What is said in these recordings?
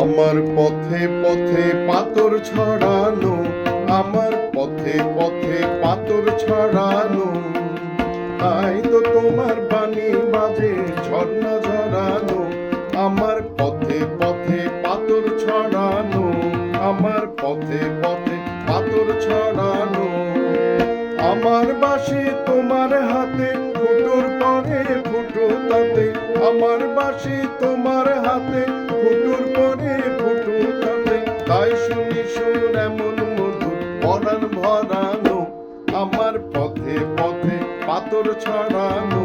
আমার পথে পথে পাথর ছড়ানো, আমার পথে পথে পাথর ছড়ানো। তাই তো তোমার বাণী বাজে ঝর্ণা ঝরানো, আমার পথে পথে পাথর ছড়ানো, আমার পথে পথে পাথর ছড়ানো। আমার বাসি তোমার হাতে, ফুটোর পরে, ফুটো তাতে, আমার বাসি তোমার তাই শুনি সুর এমন মধুর পরাণ ভরানো, আমার পথে পথে পাথর ছড়ানো,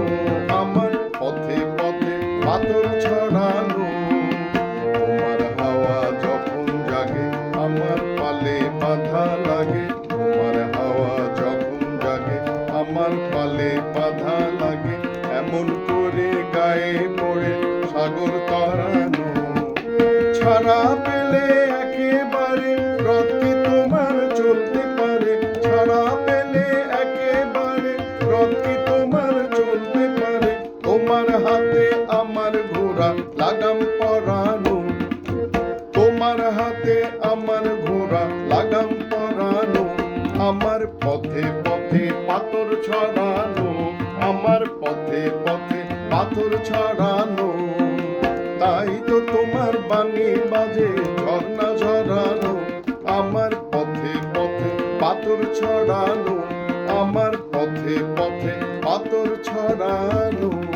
আমার পথে পথে পাথর ছড়ানো। তোমার হাওয়া যখন জাগে, আমার পালে বাধা লাগে। তোমার হাওয়া যখন জাগে, আমার পালে বাধা লাগে। এমন করে গায়ে পড়ে সাগর তরানো। ছাড়া পেলে একেবারে রথ তোমার চলতে পারে। ছাড়া পেলে একেবারে রথ তোমার চলতে পারে। তোমার হাতে আমার ঘোড়া, লাগাম পরানো। তোমার হাতে আমার ঘোড়া, লাগাম পরানো। আমার পথে পথে পাথর ছড়ানো। আমার পথে পথে পাথর ছড়ানো। তাই তো তোমার বাণী বাজে, ঝর্ণা পাথর ছড়ানো আমার পথে পথে পাথর ছড়ানো।